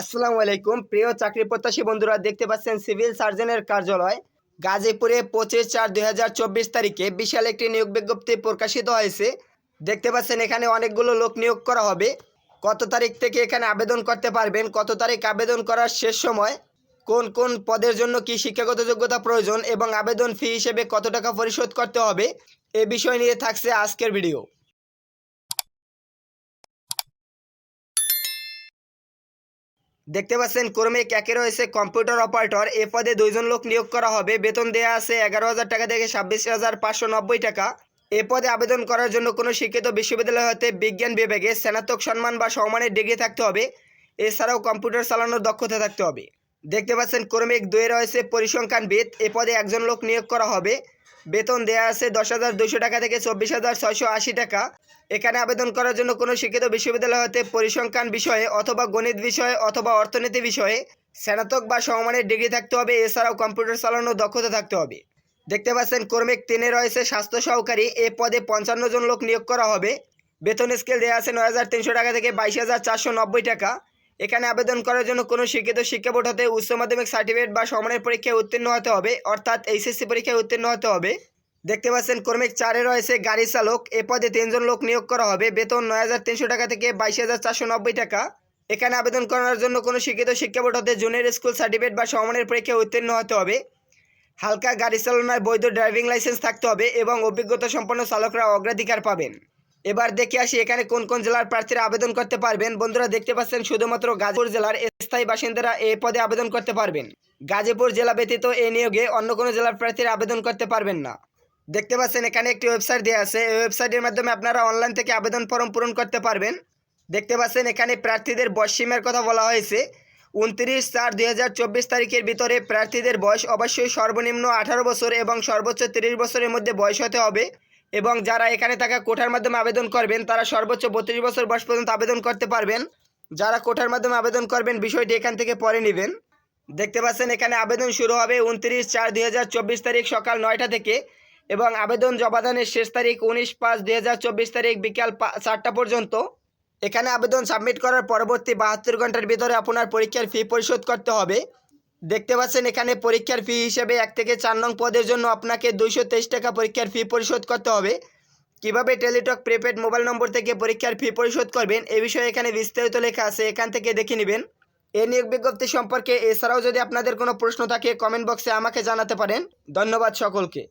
আসসালামু আলাইকুম। প্রিয় চাকরি প্রত্যাশী বন্ধুরা, দেখতে পাচ্ছেন সিভিল সার্জনের কার্যালয়। গাজীপুরে পঁচিশ চার দুই তারিখে বিশাল একটি নিয়োগ বিজ্ঞপ্তি প্রকাশিত হয়েছে। দেখতে পাচ্ছেন এখানে অনেকগুলো লোক নিয়োগ করা হবে। কত তারিখ থেকে এখানে আবেদন করতে পারবেন, কত তারিখ আবেদন করার শেষ সময়, কোন কোন পদের জন্য কি শিক্ষাগত যোগ্যতা প্রয়োজন এবং আবেদন ফি হিসেবে কত টাকা পরিশোধ করতে হবে, এ বিষয় নিয়ে থাকছে আজকের ভিডিও। দেখতে পাচ্ছেন কর্মিক একে রয়েছে কম্পিউটার অপারেটর। এ পদে দুইজন লোক নিয়োগ করা হবে। বেতন দেওয়া আছে এগারো হাজার টাকা থেকে ছাব্বিশ হাজার পাঁচশো নব্বই টাকা। এ পদে আবেদন করার জন্য কোনো শিক্ষিত বিশ্ববিদ্যালয় হতে বিজ্ঞান বিভাগে স্নাতক সম্মান বা সম্মানের ডিগ্রি থাকতে হবে। এছাড়াও কম্পিউটার চালানোর দক্ষতা থাকতে হবে। দেখতে পাচ্ছেন কর্মিক দুয়ে রয়েছে পরিসংখ্যানবিদ। এ পদে একজন লোক নিয়োগ করা হবে। বেতন দেওয়া আছে দশ হাজার দুশো টাকা থেকে চব্বিশ হাজার ছয়শো আশি টাকা। এখানে আবেদন করার জন্য কোনো শিক্ষিত বিশ্ববিদ্যালয় হতে পরিসংখ্যান বিষয়ে অথবা গণিত বিষয়ে অথবা অর্থনীতি বিষয়ে স্নাতক বা সমমানের ডিগ্রি থাকতে হবে, এছাড়াও কম্পিউটার চালানোর দক্ষতা থাকতে হবে। দেখতে পাচ্ছেন, কর্মিক তিনে রয়েছে স্বাস্থ্য সহকারী, এ পদে পঞ্চান্ন জন লোক নিয়োগ করা হবে। বেতন স্কেল দেওয়া আছে নয় হাজার তিনশো টাকা থেকে বাইশ হাজার চারশো নব্বই টাকা। এখানে আবেদন করার জন্য কোনো শিক্ষিত শিক্ষা বোর্ড হতে উচ্চ মাধ্যমিক সার্টিফিকেট বা সমানের পরীক্ষায় উত্তীর্ণ হতে হবে, অর্থাৎ এইচএসসি পরীক্ষায় উত্তীর্ণ হতে হবে। দেখতে পাচ্ছেন, কর্মিক চারে রয়েছে গাড়ি চালক, এ পদে তিনজন লোক নিয়োগ করা হবে। বেতন নয় হাজার তিনশো টাকা থেকে বাইশ হাজার চারশো নব্বই টাকা। এখানে আবেদন করার জন্য কোনো শিক্ষিত শিক্ষা বোর্ড হতে জুনিয়র স্কুল সার্টিফিকেট বা সমানের পরীক্ষায় উত্তীর্ণ হতে হবে। হালকা গাড়ি চালানোর বৈধ ড্রাইভিং লাইসেন্স থাকতে হবে এবং অভিজ্ঞতা সম্পন্ন চালকরা অগ্রাধিকার পাবেন। এবার দেখে আসি এখানে কোন কোন জেলার প্রার্থীরা আবেদন করতে পারবেন। বন্ধুরা দেখতে পাচ্ছেন শুধুমাত্র গাজীপুর জেলার স্থায়ী বাসিন্দারা এই পদে আবেদন করতে পারবেন। গাজীপুর জেলা ব্যতীত এই নিয়োগে অন্য কোনো জেলার প্রার্থীরা আবেদন করতে পারবেন না। দেখতে পাচ্ছেন এখানে একটি ওয়েবসাইট দেওয়া আছে। এই ওয়েবসাইটের মাধ্যমে আপনারা অনলাইন থেকে আবেদন ফর্ম পূরণ করতে পারবেন। দেখতে পাচ্ছেন এখানে প্রার্থীদের বয়স সীমার কথা বলা হয়েছে। উনত্রিশ চার দুই তারিখের ভিতরে প্রার্থীদের বয়স অবশ্যই সর্বনিম্ন আঠারো বছর এবং সর্বোচ্চ তিরিশ বছরের মধ্যে বয়স হতে হবে। এবং যারা এখানে থাকা কোঠার মাধ্যমে আবেদন করবেন, তারা সর্বোচ্চ বত্রিশ বছর বয়স পর্যন্ত আবেদন করতে পারবেন। যারা কোঠার মাধ্যমে আবেদন করবেন, বিষয়টি এখান থেকে পরে নেবেন। দেখতে পাচ্ছেন, এখানে আবেদন শুরু হবে উনত্রিশ চার দুই তারিখ সকাল নয়টা থেকে এবং আবেদন জমাদানের শেষ তারিখ উনিশ পাঁচ দুই তারিখ বিকাল চারটা পর্যন্ত। এখানে আবেদন সাবমিট করার পরবর্তী বাহাত্তর ঘণ্টার ভিতরে আপনার পরীক্ষার ফি পরিশোধ করতে হবে। দেখতে পাচ্ছেন, এখানে পরীক্ষার ফি হিসেবে এক থেকে চার নং পদের জন্য আপনাকে দুইশো তেইশ টাকা পরীক্ষার ফি পরিশোধ করতে হবে। কীভাবে টেলিটক প্রিপেড মোবাইল নম্বর থেকে পরীক্ষার ফি পরিশোধ করবেন, এ বিষয়ে এখানে বিস্তারিত লেখা আছে, এখান থেকে দেখে নেবেন। এ নিয়োগ বিজ্ঞপ্তি সম্পর্কে এছাড়াও যদি আপনাদের কোনো প্রশ্ন থাকে কমেন্ট বক্সে আমাকে জানাতে পারেন। ধন্যবাদ সকলকে।